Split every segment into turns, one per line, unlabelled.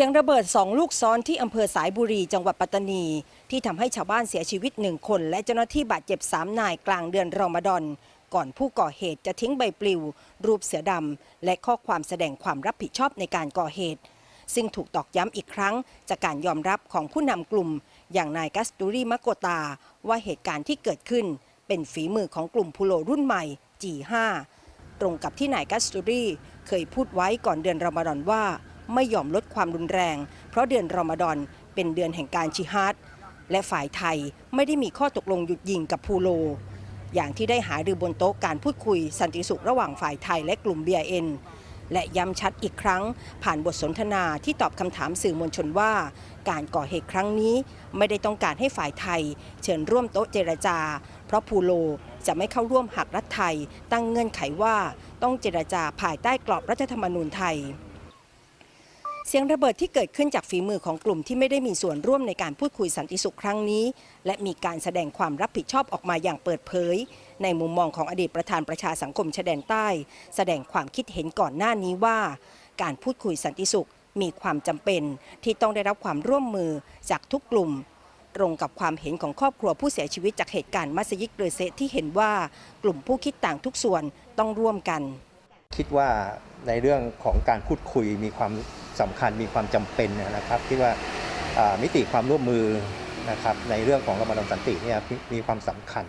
สียงระเบิดสองลูกซ้อนที่อำเภอสายบุรีจังหวัดปัตตานี ที่ทำให้ชาวบ้านเสียชีวิตหนึ่งคน และเจ้าหน้าที่บาดเจ็บสามนายกลางเดือนรอมฎอนก่อนผู้ก่อเหตุจะทิ้งใบปลิว รูปเสือดำและข้อความแสดงความรับผิดชอบในการก่อเหตุ ซึ่งถูกตอกย้ำอีกครั้ง จากการยอมรับของผู้นำกลุ่ม อย่างนายกัสตูรีมะโกตา ว่าเหตุการณ์ที่เกิดขึ้น เป็นฝีมือของกลุ่มพูโลรุ่นใหม่ G5 ตรงกับที่นายกัสตูรีเคยพูดไว้ก่อนเดือนรอมฎอนว่า ไม่ยอมลดความรุนแรง เพราะเดือนรอมฎอนเป็นเดือนแห่งการชิฮาดและฝ่ายไทยไม่ได้มีข้อตกลงหยุดยิงกับพูโล อย่างที่ได้หารือบนโต๊ะการพูดคุยสันติสุขระหว่างฝ่ายไทยและกลุ่ม BIN และย้ำชัดอีกครั้ง ผ่านบทสนทนาที่ตอบคำถามสื่อมวลชนว่า การก่อเหตุครั้งนี้ไม่ได้ต้องการให้ฝ่ายไทย เชิญร่วมโต๊ะเจรจา เพราะพูโลจะไม่เข้าร่วมหักรัฐไทย ตั้งเงื่อนไขว่าต้องเจรจาภายใต้กรอบรัฐธรรมนูญไทย เสียงระเบิดที่เกิดขึ้นจากฝีมือของกลุ่มที่ไม่ได้มีส่วนร่วมในการพูดคุยสันติสุขครั้งนี้ และมีการแสดงความรับผิดชอบออกมาอย่างเปิดเผย ในมุมมองของอดีตประธานประชาสังคมชายแดนใต้ แสดงความคิดเห็นก่อนหน้านี้ว่า การพูดคุยสันติสุขมีความจำเป็นที่ต้องได้รับความร่วมมือจากทุกกลุ่มตรงกับความเห็นของครอบครัวผู้เสียชีวิตจากเหตุการณ์มัสยิดเรือเซที่เห็นว่ากลุ่มผู้คิดต่างทุกส่วนต้องร่วมกัน
คิดว่าในเรื่องของการพูดคุยมีความ สำคัญมีความจำเป็นนะครับคิดว่ามิติความร่วมมือนะครับในเรื่องของระบดสันติเนี่ยมีความสำคัญ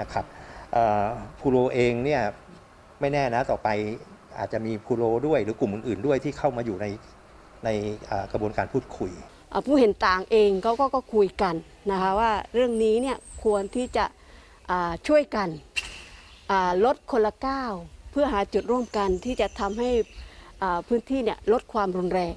นะครับพูโรเองเนี่ยไม่แน่นะต่อไปอาจจะมีพูโรด้วยหรือกลุ่มอื่นๆด้วยที่เข้ามาอยู่ในในกระบวนการพูดคุย
ผู้เห็นต่างเองเขาก็ก็คุยกันนะคะว่าเรื่องนี้เนี่ยควรที่จะช่วยกันลดคนละก้าวเพื่อหาจุดร่วมกันที่จะทำให้ พื้นที่เนี่ยลดความรุนแรง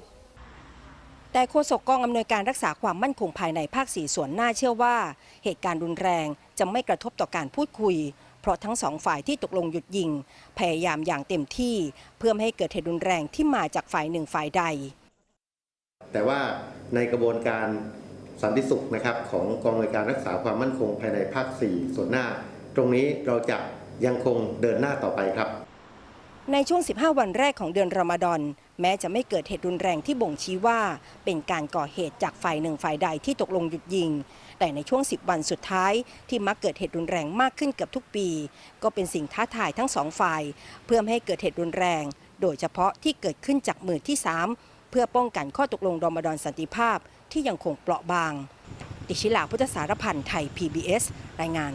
แต่โฆษกกองอำนวยการรักษาความมั่นคงภายในภาคสี่ส่วนหน้าเชื่อว่า เหตุการณ์รุนแรงจะไม่กระทบต่อการพูดคุย เพราะทั้งสองฝ่ายที่ตกลงหยุดยิง พยายามอย่างเต็มที่เพื่อไม่ให้เกิดเหตุรุนแรงที่มาจากฝ่ายหนึ่งฝ่ายใด
แต่ว่าในกระบวนการสันติสุขนะครับของกองอำนวยการรักษาความมั่นคงภายในภาค 4 ส่วนหน้า ตรงนี้เราจะยังคงเดินหน้าต่อไปครับ
ในช่วง 15 วันแรกของเดือนรอมฎอนแม้จะไม่เกิดเหตุรุนแรงที่บ่งชี้ว่า เป็นการก่อเหตุจากฝ่ายหนึ่งฝ่ายใดที่ตกลงหยุดยิง แต่ในช่วง 10 วันสุดท้ายที่มักเกิดเหตุรุนแรงมากขึ้นเกือบทุกปี ก็เป็นสิ่งท้าทายทั้งสองฝ่าย เพื่อไม่ให้เกิดเหตุรุนแรง โดยเฉพาะที่เกิดขึ้นจากมือที่ 3 เพื่อป้องกันข้อตกลงรอมฎอนสันติภาพที่ยังคงเปราะบางติชิลาพุทธสารพันธ์ไทย PBS รายงาน